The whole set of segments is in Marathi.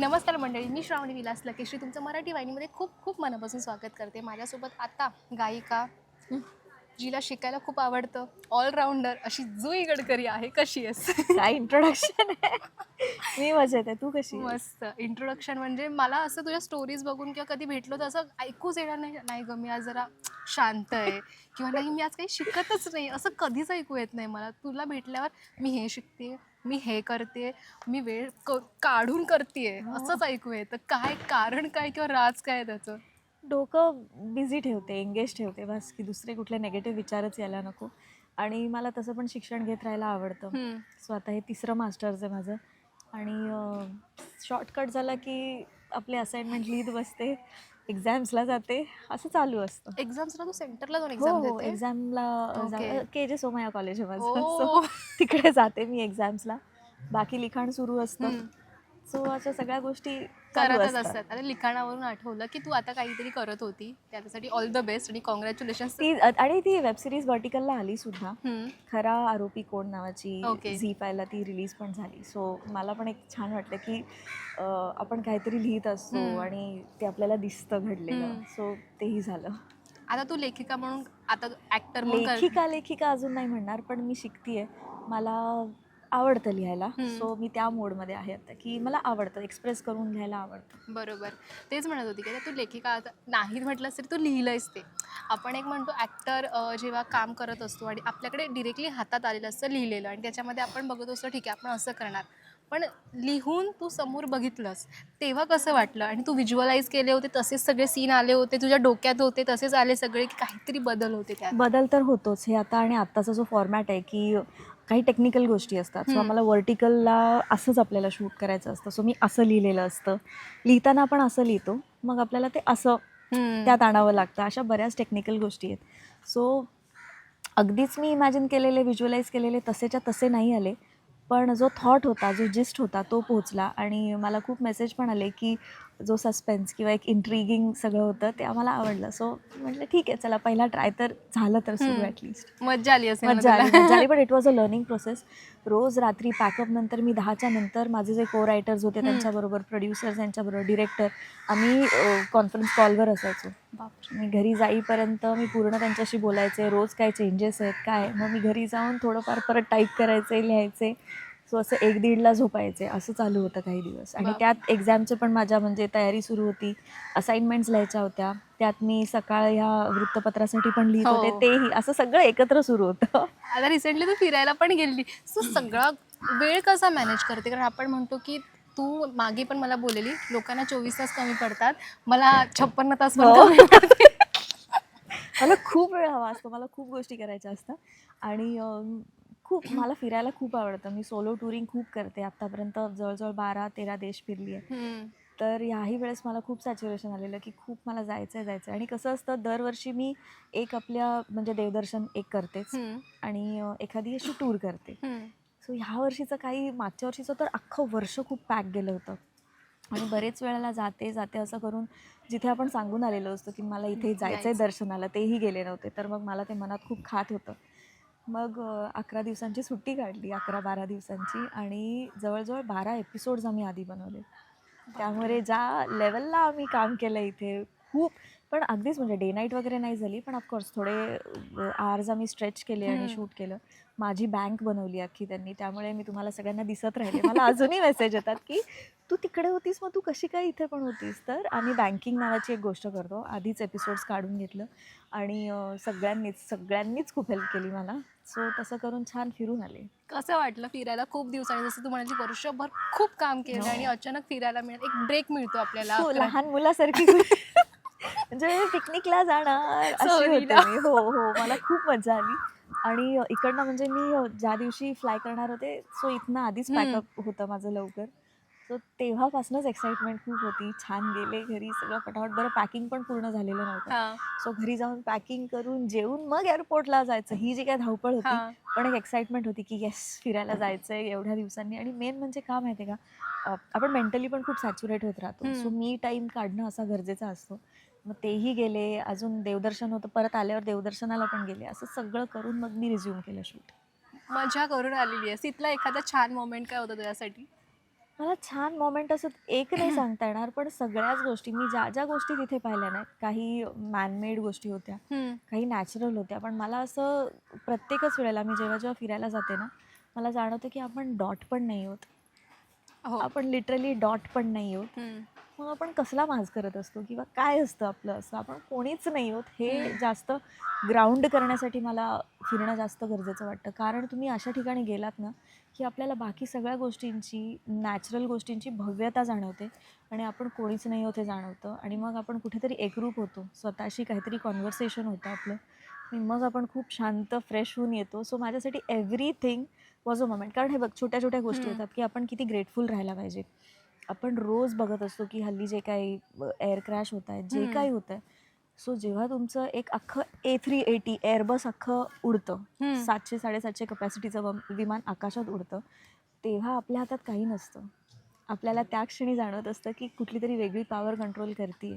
नमस्कार मंडळी मी श्रावणी विलास लकेश्री. तुमचं मराठी वाहिनीमध्ये खूप खूप मनापासून स्वागत करते. माझ्यासोबत आता गायिका जिला शिकायला खूप आवडतं ऑलराऊंडर अशी जुई गडकरी आहे. कशी आहेस? काय इंट्रोडक्शन आहे? मी मजेत आहे. तू कशी? मस्त. इंट्रोडक्शन म्हणजे मला असं तुझ्या स्टोरीज बघून किंवा कधी भेटलो तर असं ऐकूच येणार नाही नाही गं. मी आज जरा शांत आहे. किंवा नाही मी आज काही शिकतच नाही. असं कधीच ऐकू येत नाही मला. तुला भेटल्यावर मी हे शिकते. मी हे करते मी वेळ क काढून करते असंच ऐकू येतं काय कारण काय किंवा राज काय त्याचं? डोकं बिझी ठेवते एंगेज ठेवते बस की दुसरे कुठले नेगेटिव्ह विचारच यायला नको. आणि मला तसं पण शिक्षण घेत राहायला आवडतं. हम्म. सो आता हे तिसरं मास्टर्स आहे माझं. आणि शॉर्टकट झाला की आपले असाइनमेंट लिहित बसते. एक्झाम्सला जाते. असं चालू असतं. एक्झाम्सला तू सेंटरला जाऊन एक्झाम हो देते? एक्झामला. के जे सोमया कॉलेज आहे माझं तिकडे जाते मी एक्झाम्सला बाकी लिखाण सुरू असतं. सो अशा सगळ्या गोष्टी करतच असतात. आता लिखाणावरून आठवलं की तू आता काहीतरी करत होती. त्याच्यासाठी ऑल द बेस्ट आणि कॉंग्रॅच्युलेशन ती आणि ती वेब सिरीज वर्टिकलला आली सुद्धा. खरा आरोपी कोण नावाची. झी फायला ती रिलीज पण झाली. सो मला पण एक छान वाटलं की आपण काहीतरी लिहित असतो. आणि ते आपल्याला दिसतं घडलेलं. सो तेही झालं. आता तू लेखिका म्हणून आता ऍक्टर लेखिका लेखिका अजून नाही म्हणणार पण मी शिकतीये. मला आवडतं लिहायला. सो मी त्या मोडमध्ये आहे आता की मला आवडतं एक्सप्रेस करून लिहायला आवडतं. बरोबर. तेच म्हणत होती की तू लेखिका आता नाही म्हटलंस तरी तू लिहिलंयस ते. आपण एक म्हणतो ॲक्टर जेव्हा काम करत असतो आणि आपल्याकडे डिरेक्टली हातात आलेलं असतं लिहिलेलं आणि त्याच्यामध्ये आपण बघत असतो ठीक आहे आपण असं करणार. पण लिहून तू समोर बघितलंस तेव्हा कसं वाटलं? आणि तू व्हिज्युअलाइज केले होते तसेच सगळे सीन आले होते तुझ्या डोक्यात होते तसेच आले सगळे की काहीतरी बदल होते त्यात? बदल तर होतोच हे आता आणि आत्ताचा जो फॉर्मॅट आहे की काही टेक्निकल गोष्टी असतात. सो. आम्हाला वर्टिकलला असंच आपल्याला शूट करायचं असतं. सो मी असं लिहिलेलं असतं. लिहिताना आपण असं लिहितो. मग आपल्याला ते असं. त्यात आणावं लागतं. अशा बऱ्याच टेक्निकल गोष्टी आहेत. सो अगदीच मी इमॅजिन केलेले व्हिज्युअलाइज केलेले तसेच्या तसे नाही आले. पण जो थॉट होता जो जिस्ट होता तो पोहोचला. आणि मला खूप मेसेज पण आले की जो सस्पेन्स किंवा एक इंट्रिगिंग सगळं होतं ते आम्हाला आवडलं सो म्हटलं ठीक आहे चला पहिला ट्राय तर झालं तर सुरू. ॲटलिस्ट मज्जा आली असेल मज्जा आली. मज्जा आली पण it was a learning process रोज रात्री पॅकअप नंतर मी दहाच्या नंतर माझे जे को रायटर्स होते. त्यांच्याबरोबर प्रोड्युसर्स यांच्याबरोबर डिरेक्टर आम्ही कॉन्फरन्स कॉलवर असायचो. मी घरी जाईपर्यंत मी पूर्ण त्यांच्याशी बोलायचे रोज काय चेंजेस आहेत काय मग मी घरी जाऊन थोडंफार परत टाईप करायचे लिहायचे सो असं एक दीडला झोपायचे असं चालू होतं काही दिवस. आणि. त्यात एक्झामचं पण माझ्या म्हणजे तयारी सुरू होती. असाइनमेंट्स लिहायच्या होत्या. त्यात मी सकाळ ह्या वृत्तपत्रासाठी पण लिहित हो. होते तेही असं सगळं एकत्र सुरू होतं. आता रिसेंटली तू फिरायला पण गेली. सो सगळा वेळ कसा मॅनेज करते? कारण आपण म्हणतो की तू मागे पण मला बोललेली लोकांना चोवीस तास कमी पडतात. मला छप्पन्न तास हो. मला खूप वेळ हवा असतो. मला खूप गोष्टी करायच्या असतात. आणि खूप मला फिरायला खूप आवडतं. मी सोलो टुरिंग खूप करते आत्तापर्यंत. जवळजवळ बारा तेरा देश फिरली आहे. तर ह्याही वेळेस मला खूप सॅच्युरेशन आलेलं की खूप मला जायचं आहे जायचं आहे आणि कसं असतं दरवर्षी मी एक आपल्या म्हणजे देवदर्शन एक करतेच. आणि एखादी अशी टूर करते. सो ह्या वर्षीचं काही मागच्या वर्षीचं तर अख्खं वर्ष खूप पॅक गेलं होतं. आणि बरेच वेळेला जाते जाते असं करून जिथे आपण सांगून आलेलो असतो की मला इथे जायचं आहे. दर्शनाला तेही गेले नव्हते. तर मग मला ते मनात खूप खात होतं. मग अकरा दिवसांची सुट्टी काढली अकरा बारा दिवसांची आणि जवळजवळ बारा एपिसोड्स आम्ही आधी बनवले त्यामुळे ज्या लेवलला आम्ही काम केलं इथे खूप पण अगदीच म्हणजे डे नाईट वगैरे नाही झाली पण ऑफकोर्स थोडे आर्ज आम्ही स्ट्रेच केले आणि. शूट केलं. माझी बँक बनवली अख्खी त्यांनी. त्यामुळे मी तुम्हाला सगळ्यांना दिसत राहिले. मला अजूनही मेसेज येतात की तू तिकडे होतीस मग तू कशी काय इथे पण होतीस? तर आम्ही बँकिंग नावाची एक गोष्ट करतो. आधीच एपिसोड्स काढून घेतलं. आणि सगळ्यांनीच सगळ्यांनीच खूप हेल्प केली मला. सो तसं करून छान फिरून आले. कसं वाटलं फिरायला खूप दिवसांनी? जसं तू म्हणाली वर्षभर खूप काम केलं हो. आणि अचानक फिरायला मिळेल. एक ब्रेक मिळतो आपल्याला. हो लहान मुलासारखी म्हणजे पिकनिकला जाणार हो हो मला खूप मजा आली. आणि इकडनं म्हणजे मी ज्या दिवशी फ्लाय करणार होते सो इथनं आधीच. पॅकअप होतं माझं लवकर. सो तेव्हापासूनच एक्साइटमेंट खूप होती. छान गेले घरी सगळं फटाफट बरं पॅकिंग पण पूर्ण झालेलं नव्हतं. सो घरी जाऊन पॅकिंग करून जेवून मग एअरपोर्टला जायचं. ही जी काय धावपळ होती. पण एक एक्साइटमेंट होती की येस फिरायला जायचं आहे एवढ्या दिवसांनी. आणि मेन म्हणजे का माहिती आहे का आपण मेंटली पण खूप सॅच्युरेट होत राहतो. सो मी टाईम काढणं असा गरजेचा असतो. मग तेही गेले अजून देवदर्शन होतं परत आल्यावर देवदर्शनाला पण गेले. असं सगळं करून मग मी रिझ्यूम केलं शूट मजा करून आलेली आहे. तिथला एखादा छान मोमेंट काय होता तुझ्यासाठी? मला छान मोमेंट असं एक नाही सांगता येणार पण सगळ्याच गोष्टी मी ज्या ज्या गोष्टी तिथे पाहिल्या नाहीत काही मॅनमेड गोष्टी होत्या. काही नॅचरल होत्या पण मला असं प्रत्येकच वेळेला मी जेव्हा जेव्हा फिरायला जाते ना मला जाणवतं की आपण डॉट पण नाही होत हो. आपण लिटरली डॉट पण नाही होत हम्म. मग आपण कसला माज करत असतो किंवा काय असतं आपलं असं? आपण कोणीच नाही होत. हे. जास्त ग्राउंड करण्यासाठी मला फिरणं जास्त गरजेचं वाटतं. कारण तुम्ही अशा ठिकाणी गेलात ना की आपल्याला बाकी सगळ्या गोष्टींची नॅचरल गोष्टींची भव्यता जाणवते आणि आपण कोणीच नाही होत हे जाणवतं. आणि मग आपण कुठेतरी एकरूप होतो. स्वतःशी काहीतरी कॉन्व्हर्सेशन होतं आपलं. आणि मग आपण खूप शांत फ्रेश होऊन येतो. सो माझ्यासाठी एव्हरीथिंग वॉज अ मोमेंट कारण हे बघ छोट्या छोट्या गोष्टी. येतात की आपण किती ग्रेटफुल राहायला पाहिजे. आपण रोज बघत असतो की हल्ली जे काही एअर क्रॅश होत आहेत जे. काही होत आहे सो जेव्हा तुमचं एक अख्खं ए थ्री एटी एअरबस अख्खं उडतं. सातशे साडेसातशे कपॅसिटीचं वम- विमान आकाशात उडतं तेव्हा आपल्या हातात काही नसतं आपल्याला त्या क्षणी जाणवत असतं की कुठली तरी वेगळी पॉवर कंट्रोल करते.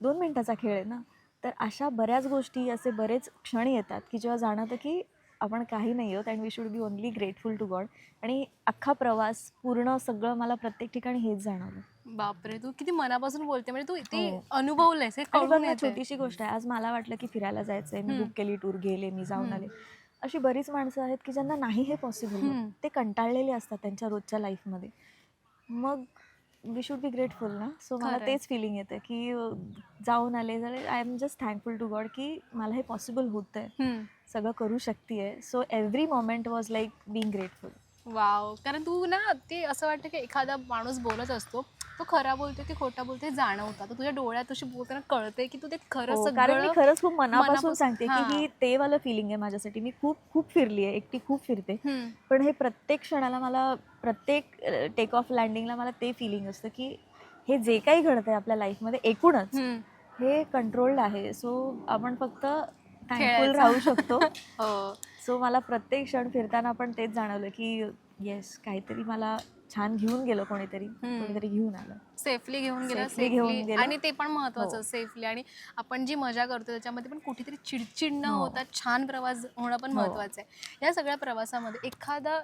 दोन मिनटाचा खेळ आहे ना तर अशा बऱ्याच गोष्टी असे बरेच क्षण येतात की जेव्हा जाणवतं की आपण काही नाही आहोत and we should be only grateful to God आणि अख्खा प्रवास पूर्ण सगळं मला प्रत्येक ठिकाणी हेच जाणवलं बापरे तू किती मनापासून बोलते म्हणजे तू ते हो. अनुभवलंयस हे कळून येतंय. छोटीशी गोष्ट आहे आज मला वाटलं की फिरायला जायचंय मी हम्म. बुक केली टूर गेले मी जाऊन. आले अशी बरीच माणसं आहेत की ज्यांना नाही हे पॉसिबल हम्म. ते कंटाळलेले असतात त्यांच्या रोजच्या लाईफमध्ये मग वी शुड बी ग्रेटफुल ना सो मला खरंय. तेच फिलिंग येतं की अं, जाऊन आले झाले I am just thankful to God की मला हे पॉसिबल होतं आहे हम्म. सगळं करू शकते so every moment was like being grateful wow कारण तू ना ते असं वाटतं की एखादा माणूस बोलत असतो तो खरा बोलतोय की खोटा बोलतोय जाणवतं. तर तुझ्या डोळ्यात तुझी बोलताना कळतंय की तू ते खरं हो, कारण मी खरंच खूप मनापासून सांगते की हां. ते वालं फिलिंग आहे माझ्यासाठी. मी खूप खूप फिरली आहे एकटी खूप फिरते. पण हे प्रत्येक क्षणाला मला प्रत्येक टेक ऑफ लँडिंगला मला ते फिलिंग असतं की हे जे काही घडतंय आपल्या लाईफमध्ये एकूणच. हे कंट्रोल्ड आहे. सो आपण फक्त थँकफुल. राहू शकतो हो सो मला प्रत्येक क्षण फिरताना पण तेच जाणवलं की येस काहीतरी मला छान घेऊन गेलं कोणीतरी. कोणीतरी घेऊन आलं सेफली घेऊन गेला सेफली गेलं. आणि ते पण महत्वाचं हो. सेफली आणि आपण जी मजा करतो त्याच्यामध्ये पण कुठेतरी चिडचिड न हो. होता छान प्रवास होणं पण हो. महत्वाचं आहे या सगळ्या प्रवासामध्ये एखादा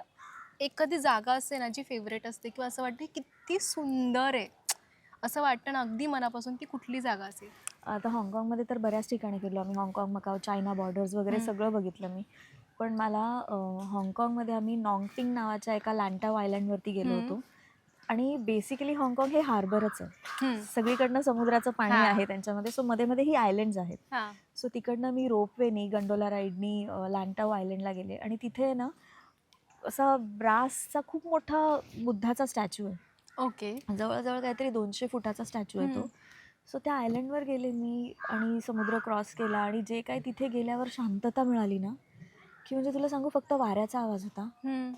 एखादी जागा असते ना जी फेवरेट असते किंवा असं वाटते किती सुंदर आहे असं वाटतं ना अगदी मनापासून ती कुठली जागा असेल आता हाँगकाँगमध्ये तर बऱ्याच ठिकाणी फिरलो आम्ही. हाँगकाँग मकाव चायना बॉर्डर्स वगैरे. सगळं बघितलं मी. पण मला हाँगकाँगमध्ये आम्ही नॉंगटिंग नावाच्या एका लँटाव आयलँडवरती गेलो. होतो. आणि बेसिकली हाँगकाँग हे हार्बरच आहे. सगळीकडनं समुद्राचं पाणी. आहे त्यांच्यामध्ये. सो मध्ये मध्ये ही आयलँड्स आहेत. सो तिकडनं मी रोपवेनी गंडोला राईडनी लँटाव आयलँडला गेले. आणि तिथे ना असा ब्रासचा खूप मोठा बुद्धाचा स्टॅच्यू आहे. ओके जवळजवळ काहीतरी दोनशे फुटाचा स्टॅच्यू आहे तो. सो त्या आयलंडवर गेले मी आणि समुद्र क्रॉस केला आणि जे काही तिथे गेल्यावर शांतता मिळाली ना की म्हणजे तुला सांगू फक्त वाऱ्याचा आवाज होता.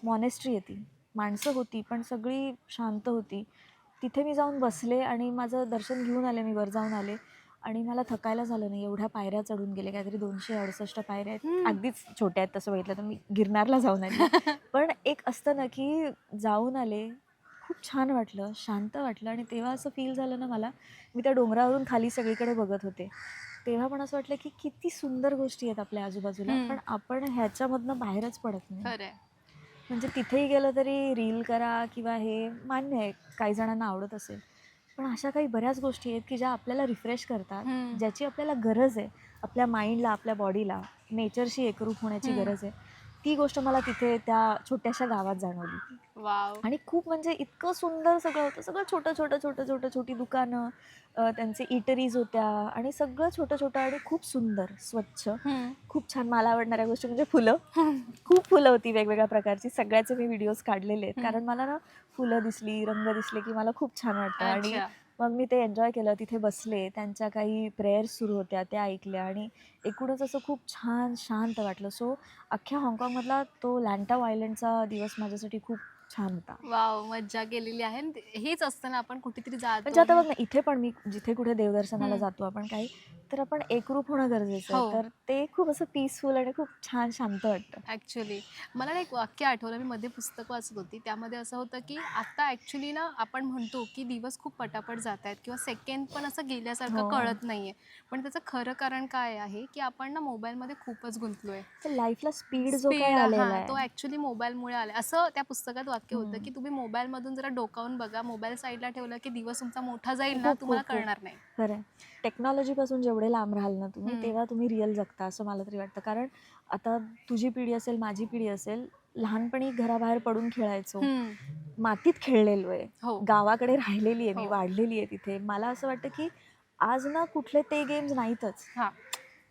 मॉनेस्ट्री होती माणसं होती पण सगळी शांत होती. तिथे मी जाऊन बसले आणि माझं दर्शन घेऊन आले मी वर जाऊन आले. आणि मला थकायला झालं नाही. एवढ्या पायऱ्या चढून गेले काहीतरी दोनशे अडुसष्ट पायऱ्या आहेत. अगदीच छोट्या आहेत तसं बघितलं तर मी गिरनारला जाऊन आले. पण एक असतं ना की जाऊन आले खूप छान वाटलं शांत वाटलं आणि तेव्हा असं फील झालं ना मला मी त्या डोंगरावरून खाली सगळीकडे बघत होते तेव्हा पण असं वाटलं की किती सुंदर गोष्टी आहेत आपल्या आजूबाजूला. पण आपण ह्याच्यामधनं बाहेरच पडत नाही म्हणजे तिथेही गेलं तरी रील करा किंवा हे मान्य आहे काही जणांना आवडत असेल पण अशा काही बऱ्याच गोष्टी आहेत की ज्या आपल्याला रिफ्रेश करतात. ज्याची आपल्याला गरज आहे आपल्या माइंडला आपल्या बॉडीला नेचरशी एकरूप होण्याची. गरज आहे ती गोष्ट मला तिथे त्या छोट्याशा गावात जाणवली आणि खूप म्हणजे इतकं सुंदर सगळं होतं. सगळं छोटं छोटं छोटं छोटं छोटी दुकानं त्यांचे इटरीज होत्या आणि सगळं छोटं छोटं आणि खूप सुंदर स्वच्छ. खूप छान मला आवडणाऱ्या गोष्टी म्हणजे फुलं. खूप फुलं होती वेगवेगळ्या प्रकारची. सगळ्याचे मी व्हिडिओज काढलेले आहेत. कारण मला ना फुलं दिसली रंग दिसले की मला खूप छान वाटतं. आणि मग मी ते एन्जॉय केलं. तिथे बसले. त्यांच्या काही प्रेयर्स सुरू होत्या त्या ऐकल्या आणि एकूणच असं खूप छान शांत वाटलं. सो अख्ख्या हाँगकाँगमधला तो लँटाव आयलंडचा दिवस माझ्यासाठी खूप छान होता वाव मज्जा केलेली आहे हेच असतं ना आपण कुठेतरी जातो म्हणजे आता बघ ना इथे पण मी जिथे कुठे देवदर्शनाला. जातो आपण काही तर आपण एकरूप होणं गरजेचं हो. आहे तर ते खूप असं पीसफुल आणि खूप छान शांत वाटतं. ॲक्च्युली मला ना एक वाक्य आठवलं. मी मध्ये पुस्तक वाचत होती. त्यामध्ये असं होतं की आता ॲक्च्युली ना आपण म्हणतो की दिवस खूप पटापट जात आहेत किंवा सेकंड पण असं गेल्यासारखं हो. कळत नाहीये. पण त्याचं खरं कारण काय आहे की आपण ना मोबाईलमध्ये खूपच गुंतलोय. तर लाईफला स्पीड जो आलेला हा, तो आहे. ऍक्च्युली मोबाईलमुळे आला असं त्या पुस्तकात वाक्य होतं. की तुम्ही मोबाईलमधून जरा डोकावून बघा. मोबाईल साईडला ठेवला की दिवस तुमचा मोठा जाईल ना खूप, तुम्हाला खूप, खूप. कळणार नाही. खरं आहे. टेक्नॉलॉजीपासून जेवढे लांब राहाल ना तुम्ही. तेव्हा तुम्ही रिअल जगता असं मला तरी वाटतं कारण आता तुझी पिढी असेल माझी पिढी असेल लहानपणी घराबाहेर पडून खेळायचो. मातीत खेळलेलो आहे हो गावाकडे राहिलेली आहे मी हो. वाढलेली आहे तिथे मला असं वाटतं की आज ना कुठले ते गेम्स नाहीतच हा.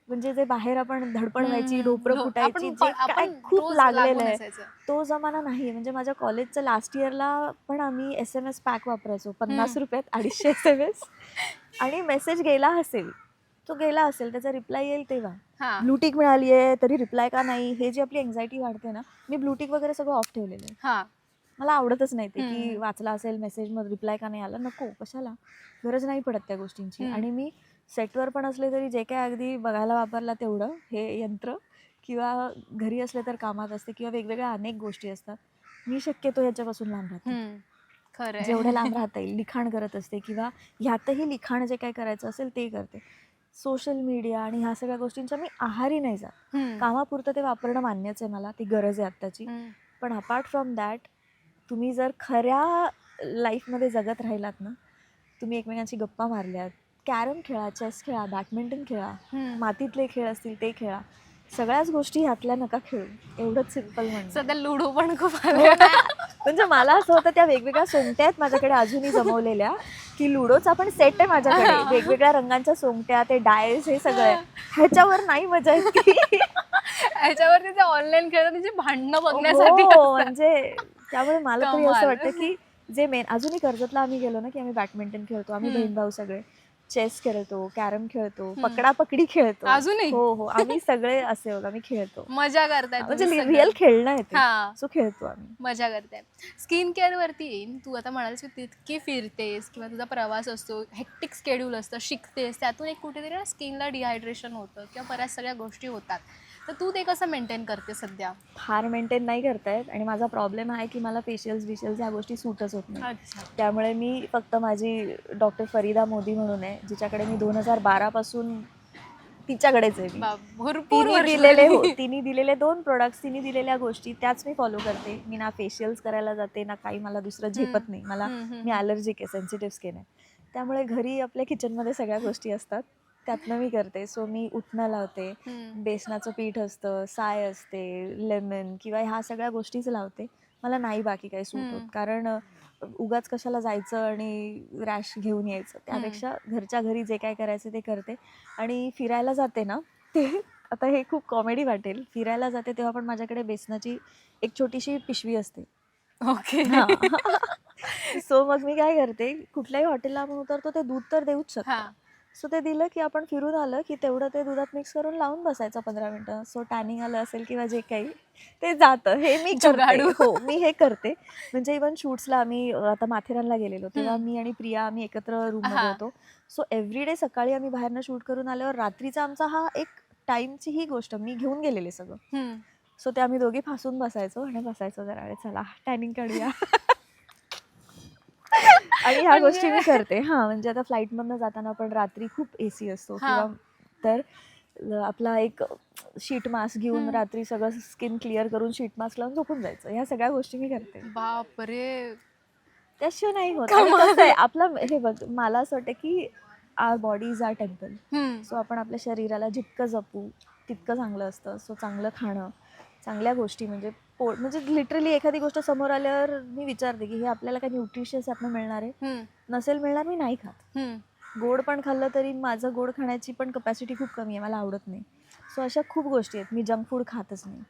म्हणजे जे बाहेर आपण धडपड व्हायची. डोपरं लो- फुटायची खूप लागलेलं आहे. तो जमाना नाही म्हणजे माझ्या कॉलेजचं लास्ट इयरला पण आम्ही एस एम एस पॅक वापरायचो पन्नास. रुपयात अडीचशे एस एम एस आणि मेसेज गेला असेल तो गेला असेल त्याचा रिप्लाय येईल तेव्हा. ब्लूटिक मिळाली आहे तरी रिप्लाय का नाही? हे जी आपली एन्झायटी वाढते ना मी ब्लूटिक वगैरे सगळं ऑफ ठेवलेलं आहे. मला आवडतच नाही ते की. वाचला असेल मेसेजमध्ये रिप्लाय का नाही आला? नको कशाला? गरज नाही पडत त्या गोष्टींची. आणि मी सेटवर पण असले तरी जे काय अगदी बघायला वापरला तेवढं हे यंत्र किंवा घरी असले तर कामात असते किंवा वेगवेगळ्या अनेक गोष्टी असतात मी शक्यतो ह्याच्यापासून लांब राहते. जेवढं लांब राहता येईल लिखाण करत असते किंवा ह्यातही लिखाण जे काय करायचं असेल ते करते सोशल मीडिया आणि ह्या सगळ्या गोष्टींच्या मी आहारी नाही जात. कामापुरतं ते वापरणं मान्यच आहे मला ती गरज आहे आत्ताची. पण अपार्ट फ्रॉम दॅट तुम्ही जर खऱ्या लाईफमध्ये जगत राहिलात ना तुम्ही एकमेकांशी गप्पा मारल्यात कॅरम खेळा चेस खेळा बॅडमिंटन खेळा. मातीतले खेळ असतील ते खेळा सगळ्याच गोष्टी ह्यातल्या नका खेळू एवढंच सिंपल म्हणजे सध्या लुडो पण खूप हो. म्हणजे मला असं होतं त्या वेगवेगळ्या सोंगट्या आहेत माझ्याकडे अजूनही जमवलेल्या की लुडोचा पण सेट आहे माझ्याकडे वेगवेगळ्या रंगांच्या सोंगट्या ते डायस हे सगळं. ह्याच्यावर नाही मजा येते ह्याच्यावरती ते ऑनलाईन खेळतात त्याची भांडणं बघण्यासाठी हो. म्हणजे त्यामुळे मला तरी. असं वाटतं की जे मेन अजूनही कर्जतला आम्ही गेलो ना की आम्ही बॅडमिंटन खेळतो आम्ही. बहीण भाऊ सगळे चेस खेळतो कॅरम खेळतो पकडापकडी खेळतो. अजूनही? हो हो. आम्ही सगळे असे होतो आम्ही खेळतो. मजा करताय म्हणजे. रिअल खेळणं आहे ते. हा. सो खेळतो आम्ही. मजा करताय. स्किन केअर वरती येईन. तू आता म्हणालीस की तितकी फिरतेस किंवा तुझा प्रवास असतो हेक्टिक स्केड्यूल असतं शिकतेस त्यातून एक कुठेतरी ना स्किनला डिहायड्रेशन होतं किंवा बऱ्याच सगळ्या गोष्टी होतात. तर तू ते कसं मेंटेन करते सध्या? फार मेंटेन नाही करतायत आणि माझा प्रॉब्लेम आहे की मला फेशियल्स बिशियल्स ह्या गोष्टी सूटच होत नाही त्यामुळे मी फक्त माझी डॉक्टर फरीदा मोदी म्हणून आहे. जिच्याकडे मी दोन हजार बारापासून तिच्याकडेच आहे मी. भरपूर तिने दिलेले हो. तिने दिलेले दोन प्रोडक्ट्स तिने दिलेल्या गोष्टी त्याच मी फॉलो करते. मी ना फेशियल्स करायला जाते ना काही मला दुसरं झेपत नाही. मला. मी ॲलर्जिक आहे सेन्सिटिव्ह स्किन आहे. त्यामुळे घरी आपल्या किचनमध्ये सगळ्या गोष्टी असतात. त्यातनं मी करते. सो मी उठणं लावते. बेसनाचं पीठ असतं साय असते लेमन किंवा ह्या सगळ्या गोष्टीच लावते. मला नाही बाकी काही सूट होत. कारण उगाच कशाला जायचं आणि रॅश घेऊन यायचं. त्यापेक्षा घरच्या घरी जे काय करायचं ते करते. आणि फिरायला जाते ना ते आता हे खूप कॉमेडी वाटेल. फिरायला जाते तेव्हा पण माझ्याकडे बेसनाची एक छोटीशी पिशवी असते. ओके. सो मग मी काय करते कुठल्याही हॉटेलला आपण उतरतो ते दूध तर देऊच शकतो हा. सो ते दिलं की आपण फिरून आलं की तेवढं ते दुधात मिक्स करून लावून बसायचं पंधरा मिनटं. सो टॅनिंग आलं असेल किंवा जे काही ते जातं. हे मी करते. हो मी हे करते. म्हणजे इवन शूट्सला आम्ही आता माथेरानला गेलेलो तेव्हा. मी आणि प्रिया आम्ही एकत्र रूममध्ये हा. होतो. सो एव्हरी डे सकाळी आम्ही बाहेरनं शूट करून आल्यावर रात्रीचा आमचा हा एक टाईमची ही गोष्ट. मी घेऊन गेलेले सगळं. सो ते आम्ही दोघी फासून बसायचो आणि बसायचो जरा चला टॅनिंग काढूया. आणि ह्या गोष्टी मी करते. हा म्हणजे आता फ्लाईटमधनं जाताना पण रात्री खूप ए सी असतो. किंवा तर आपला एक शीट मास्क घेऊन. रात्री सगळं स्किन क्लिअर करून शीट मास्क लावून झोपून जायचं. ह्या सगळ्या गोष्टी मी करते. बापरे. त्याशिवाय नाही होत. आपलं हे बघ मला असं वाटतं की our body is our temple. So आपण आपल्या शरीराला जितकं जपू तितकं चांगलं असतं. सो चांगलं खाणं. चांगल्या गोष्टी म्हणजे पोट म्हणजे लिटरली एखादी गोष्ट समोर आल्यावर मी विचारते की हे आपल्याला काही न्यूट्रिशियस यातनं मिळणार आहे. नसेल मिळणार मी नाही खात. गोड पण खाल्लं तरी माझं गोड खाण्याची पण कपॅसिटी खूप कमी आहे मला आवडत नाही सो अशा खूप गोष्टी आहेत मी जंक फूड खातच नाही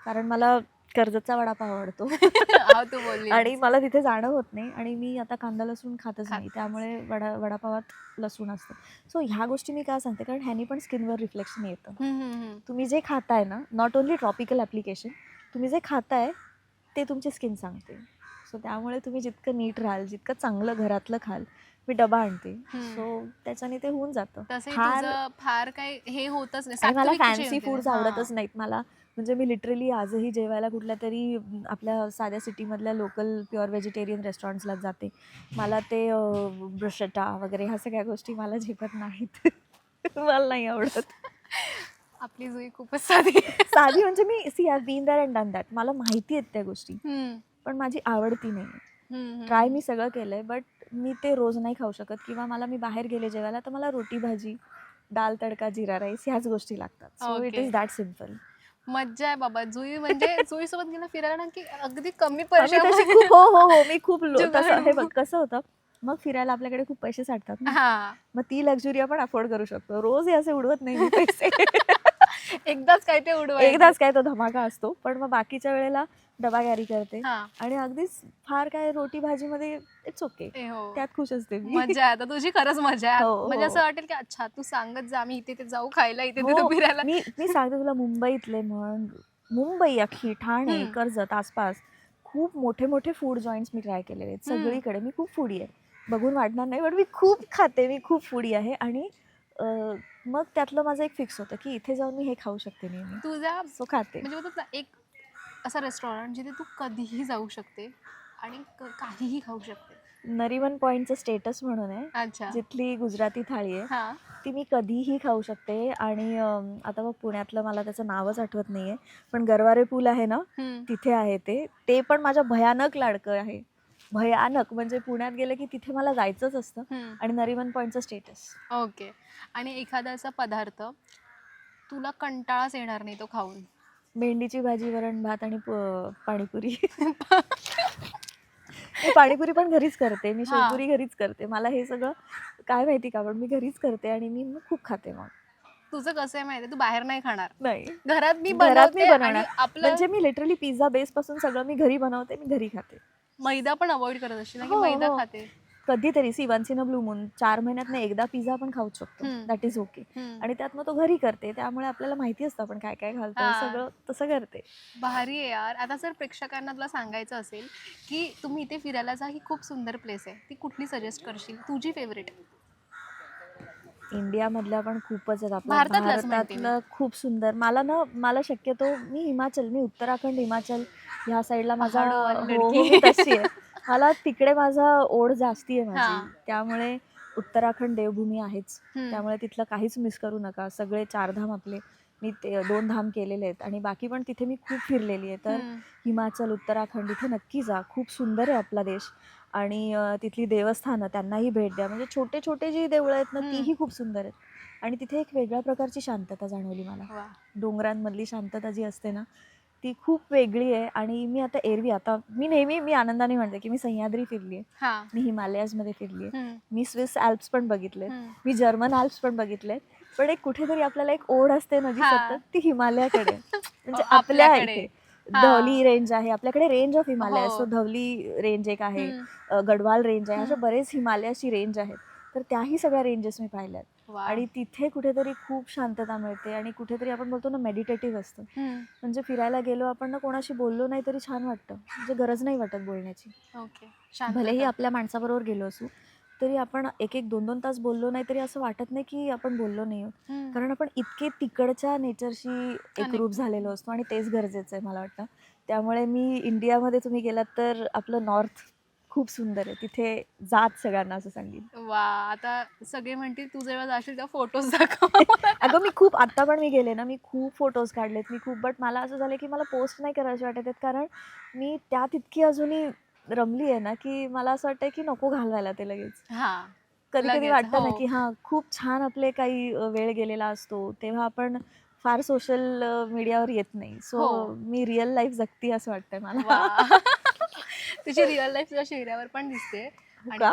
कारण मला कर्जतचा वडापाव आवडतो. हा, तू बोलली आणि मला तिथे जाणं होत नाही आणि मी आता कांदा लसूण खातच नाही. त्यामुळे वडा वडापावात लसूण असतं. सो ह्या गोष्टी मी का सांगते? कारण ह्यानी पण स्किनवर रिफ्लेक्शन येतं. हम्म, हम्म, हम्म. तुम्ही जे खाताय ना नॉट ओन्ली ट्रॉपिकल ॲप्लिकेशन तुम्ही जे खाताय ते तुमची स्किन सांगते. सो त्यामुळे तुम्ही जितकं नीट राहाल जितकं चांगलं घरातलं खाल मी डबा आणते. हम्म. सो त्याच्याने ते होऊन जातं. तसंही फार- तुझं फार काही हे होतच नाही. आणि मला सात्विक फॅन्सी फूड्स हां. आवडतच नाहीत. मला म्हणजे मी लिटरली आजही जेवायला कुठल्या तरी आपल्या साध्या सिटीमधल्या लोकल प्युअर व्हेजिटेरियन रेस्टॉरंट्सलाच जाते. मला ते ब्रशटा वगैरे ह्या सगळ्या गोष्टी मला झेपत नाहीत. मला नाही आवडत. आपली जुई खूपच साधी. साधी म्हणजे मी see I been that and done that मला माहिती आहेत त्या गोष्टी. पण माझी आवडती नाही. ट्राय मी सगळं केलं आहे बट मी ते रोज नाही खाऊ शकत. किंवा मला मी बाहेर गेले जेवायला तर मला रोटी भाजी दाल तडका जिरा राईस ह्याच गोष्टी लागतात. So it. Is that simple मज्जा आहे बाबा. जुई म्हणजे जुई सोबत गेला फिरायला ना की अगदी कमी खूप हो हो हो. मी खूप लो- जुगाड. तसं हे बघ कसं होतं मग फिरायला आपल्याकडे खूप पैसे साठतात ना. हा. मग ती लक्झुरी आपण अफोर्ड करू शकतो. रोज हे असे उडवत नाही मी पैसे. एकदाच काय ते उडवायचं. एकदाच काय तो धमाका असतो. पण मग बाकीच्या वेळेला डबा कॅरी करते. हा. आणि अगदीच फार काय रोटी भाजीमध्ये इट्स ओके ए हो. त्यात खुश असते मी. मजा आहे. आता तुझी खरंच मजा आहे. हो, म्हणजे हो. असं वाटेल की अच्छा तू सांगत जा मी इथे ते जाऊ खायला इथे हो, फिरायला मी मी सांगते तुला मुंबईतले म्हण मुंबई अख्खी ठाणे हम्म. कर्जत आसपास. खूप मोठे मोठे फूड जॉईंट्स मी ट्राय केलेले आहेत. हम्म. सगळीकडे मी खूप फूडी आहे. बघून वाटणार नाही पण मी खूप खाते मी खूप फूडी आहे. आणि अं, मग त्यातलं माझं एक फिक्स होतं की इथे जाऊन मी हे खाऊ शकते नेहमी. तुझ्या सो खाते. म्हणजे बोलतात ना एक असं रेस्टॉरंट जिथे तू कधीही जाऊ शकते आणि क- काहीही खाऊ शकते. नरिमन पॉईंटचं स्टेटस म्हणून आहे. अच्छा. जिथली गुजराती थाळी आहे हा. ती मी कधीही खाऊ शकते आणि आता बघ पुण्यातलं मला त्याचं नावच आठवत नाही आहे पण गरवारे पूल आहे ना हम्म. तिथे आहे ते. ते पण माझ्या भयानक लाडकं आहे. भयानक म्हणजे पुण्यात गेलं की तिथे मला जायचंच असतं हम्म. आणि नरिमन पॉईंटचं स्टेटस ओके. आणि एखादा असा पदार्थ तुला कंटाळाच येणार नाही तो खाऊन. भेंडीची भाजी वरण भात आणि पाणीपुरी. मी पाणीपुरी पण घरीच करते. मी. शेवपुरी घरीच करते. मला हे सगळं काय माहिती का पण मी घरीच करते आणि मी खूप खाते मग. तुझं कसं आहे माहिती तू बाहेर नाही खाणार. नाही. घरात मी घरात मी बनवणार. आपलं म्हणजे मी लिटरली पिझ्झा बेस पासून सगळं मी घरी बनवते मी घरी खाते. मैदा पण अवॉइड करत की हो, मैदा हो. खाते? कधीतरी see once in a blue moon चार महिन्यात एकदा पिझ्झा पण खाऊच शकतो. That is okay. आणि त्यात मग तो घरी करते. त्यामुळे आपल्याला माहिती असतं आपण काय काय घालतो हा. सगळं तसं करते. भारी आहे यार. आता जर प्रेक्षकांना तुला सांगायचं असेल की तुम्ही इथे फिरायला जा ही खूप सुंदर प्लेस आहे. ती कुठली सजेस्ट करशील? तुझी फेवरेट इंडियामधल्या पण खूपच आहेत आपल्या. भारतातलं खूप सुंदर. मला ना मला शक्यतो मी हिमाचल मी उत्तराखंड हिमाचल ह्या साईडला माझा हो, हो. मी तशी आहे. मला तिकडे माझा ओढ जास्ती आहे. माझी. त्यामुळे उत्तराखंड देवभूमी आहेच. त्यामुळे तिथलं काहीच मिस करू नका. सगळे चारधाम आपले. मी ते दोन धाम केलेले आहेत. आणि बाकी पण तिथे मी खूप फिरलेली आहे. तर हिमाचल उत्तराखंड इथे नक्की जा. खूप सुंदर आहे आपला देश. आणि तिथली देवस्थानं त्यांनाही भेट द्या. म्हणजे छोटे छोटे जी देवळं आहेत ना. तीही खूप सुंदर आहेत. आणि तिथे एक वेगळ्या प्रकारची शांतता जाणवली मला. डोंगरांमधली शांतता जी असते ना ती खूप वेगळी आहे आणि मी आता एरवी आता मी नेहमी मी आनंदाने म्हणते की मी सह्याद्री फिरली आहे हा मी हिमालयाजमध्ये फिरली आहे मी स्विस ॲल्प्स पण बघितले. मी जर्मन आल्प्स पण बघितले पण एक कुठेतरी आपल्याला एक ओढ असते ना जी हा. सतत ती हिमालयाकडे म्हणजे आपल्या. इथे. धवली रेंज आहे आपल्याकडे range of Himalaya. So Dhavali range एक आहे गढवाल रेंज आहे अशा. बरेच हिमालयाची रेंज आहेत तर त्याही सगळ्या रेंजेस मी पाहिल्यात. आणि तिथे कुठेतरी खूप शांतता मिळते आणि कुठेतरी आपण बोलतो ना मेडिटेटिव्ह असतं. म्हणजे फिरायला गेलो आपण ना कोणाशी बोललो नाही तरी छान वाटतं. म्हणजे गरज नाही वाटत बोलण्याची. ओके. भलेही आपल्या माणसाबरोबर गेलो असू तरी आपण एक एक दोन दोन तास बोललो नाही तरी असं वाटत नाही की आपण बोललो नाही आहोत. कारण आपण इतके तिकडच्या नेचरशी. एकरूप झालेलो असतो आणि तेच गरजेचं आहे मला वाटतं. त्यामुळे मी इंडियामध्ये तुम्ही गेलात तर आपलं नॉर्थ खूप सुंदर आहे. तिथे जात सगळ्यांना असं सांगेन. वा आता सगळे म्हणतील तू जेव्हा जाशील तेव्हा फोटोज दाखव अगं मी खूप आत्ता पण मी गेले ना मी खूप फोटोज काढलेत मी खूप बट मला असं झालं की मला पोस्ट नाही करायचे वाटत आहेत कारण मी त्यात इतकी अजूनही रमली आहे ना की मला असं वाटतं की नको घालवायला ते लगेच. हा कधी कधी वाटतं ना हो. की हां खूप छान आपले काही वेळ गेलेला असतो तेव्हा आपण फार सोशल मीडियावर येत नाही. सो हो. मी रिअल लाईफ जगती असं वाटतंय मला. तुझी रिअल लाईफ तुझ्या चेहऱ्यावर पण दिसते. आणि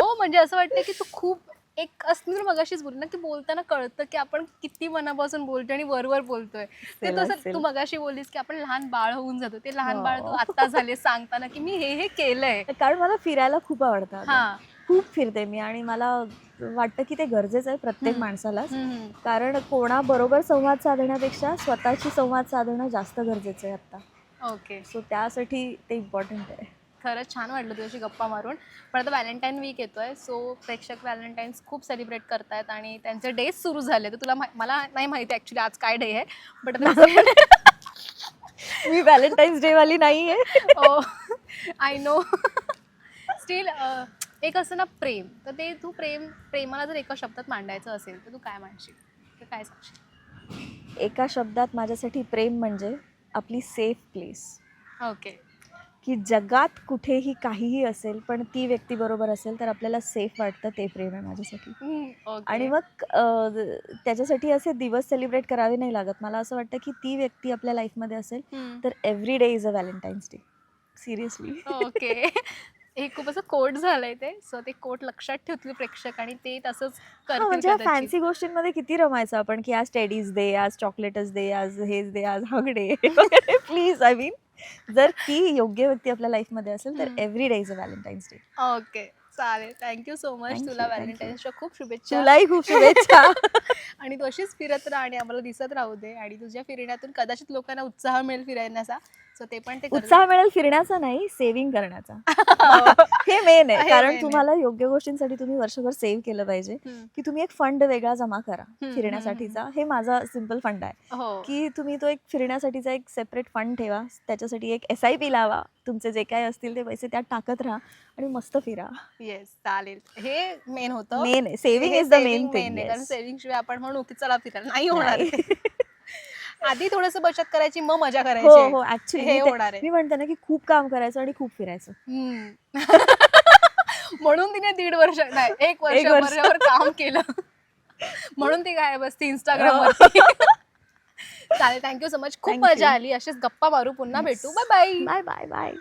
हो म्हणजे असं वाटतं की तू खूप एक असं मी मगाशीच बोलली ना की बोलताना कळतं की आपण किती मनापासून बोलतोय आणि वरवर बोलतोय. ते तसं. तू मगाशी बोललीस की आपण लहान बाळ होऊन जातो. ते लहान बाळ तू हो. आता झाले सांगताना की मी हे हे केलंय. कारण मला फिरायला खूप आवडतं. हा. खूप फिरते मी आणि मला वाटतं की ते गरजेचं आहे प्रत्येक हम्म. कारण कोणाबरोबर संवाद साधण्यापेक्षा स्वतःशी संवाद साधणं जास्त गरजेचं आहे आता ओके. सो त्यासाठी ते इम्पॉर्टंट आहे. खरंच छान वाटलं तुझ्याशी गप्पा मारून. पण आता व्हॅलेंटाईन वीक येतोय सो प्रेक्षक व्हॅलेंटाईन्स खूप सेलिब्रेट करतायत आणि त्यांचे डेज सुरू झाले. तर तुला मला नाही माहिती ॲक्च्युली आज काय डे आहे बट मी व्हॅलेंटाईन्स डे वाली नाही आहे. आय नो स्टील एक असं ना प्रेम. तर ते तू प्रेम प्रेमाला जर एका शब्दात मांडायचं असेल तर तू काय मांडशील? तर काय सांगशील? एका शब्दात माझ्यासाठी प्रेम म्हणजे आपली सेफ प्लेस ओके की जगात कुठेही काहीही असेल पण ती व्यक्ती बरोबर असेल तर आपल्याला सेफ वाटतं ते प्रेम आहे माझ्यासाठी. आणि मग त्याच्यासाठी असे दिवस सेलिब्रेट करावे नाही लागत. मला असं वाटतं की ती व्यक्ती आपल्या लाईफमध्ये असेल तर every day is a Valentine's Day seriously okay हे खूप असं कोट झालंय ते. सो ते कोट लक्षात ठेवतील प्रेक्षक आणि ते तसंच म्हणजे. फॅन्सी गोष्टींमध्ये किती रमायचं आपण की आज टेडीज दे आज चॉकलेटच दे आज हेच दे आज hug day please I mean जर ती योग्य व्यक्ती आपल्या लाईफमध्ये असेल तर. Every day is a valentine's day okay. चालेल. थँक्यू सो मच तुला. व्हॅलेंटाईन्सच्या खूप शुभेच्छा. तुलाही खूप शुभेच्छा. आणि तू अशीच फिरत राहा आणि आम्हाला दिसत राहू दे. आणि तुझ्या फिरण्यातून कदाचित लोकांना उत्साह मिळेल फिरण्याचा सो ते पण ते. उत्साह मिळेल फिरण्याचा नाही सेव्हिंग करण्याचा. हो. मेन आहे. कारण. तुम्हाला योग्य गोष्टींसाठी तुम्ही वर्षभर सेव्ह केलं पाहिजे. की तुम्ही एक फंड वेगळा जमा करा फिरण्यासाठीचा. हे माझा सिंपल फंड आहे. हो. की तुम्ही तो एक फिरण्यासाठीचा एक सेपरेट फंड ठेवा. त्याच्यासाठी एक एस आय पी लावा. तुमचे जे काय असतील ते पैसे त्यात टाकत राहा आणि मस्त फिरा. येस चालेल. हे मेन होतं. मेन आहे. Saving is the main thing आहे, कारण सेव्हिंग शिवाय आपण म्हणू की चला फिरायला नाही होणार. आधी थोडस बचत करायची मग मजा हो करायची हो हे ऍक्च्युली होणार आहे. मी म्हणते ना की खूप काम करायचं आणि खूप फिरायचं. म्हणून तिने दीड वर्ष नाही एक वर्ष एक वर्ष. वर्षभर काम केलं. म्हणून ती काय बसती इंस्टाग्राम हो. वरती. चालेल थँक्यू सो मच खूप Thank you. मजा आली. अशीच गप्पा मारू. पुन्हा भेटू. Bye bye bye bye bye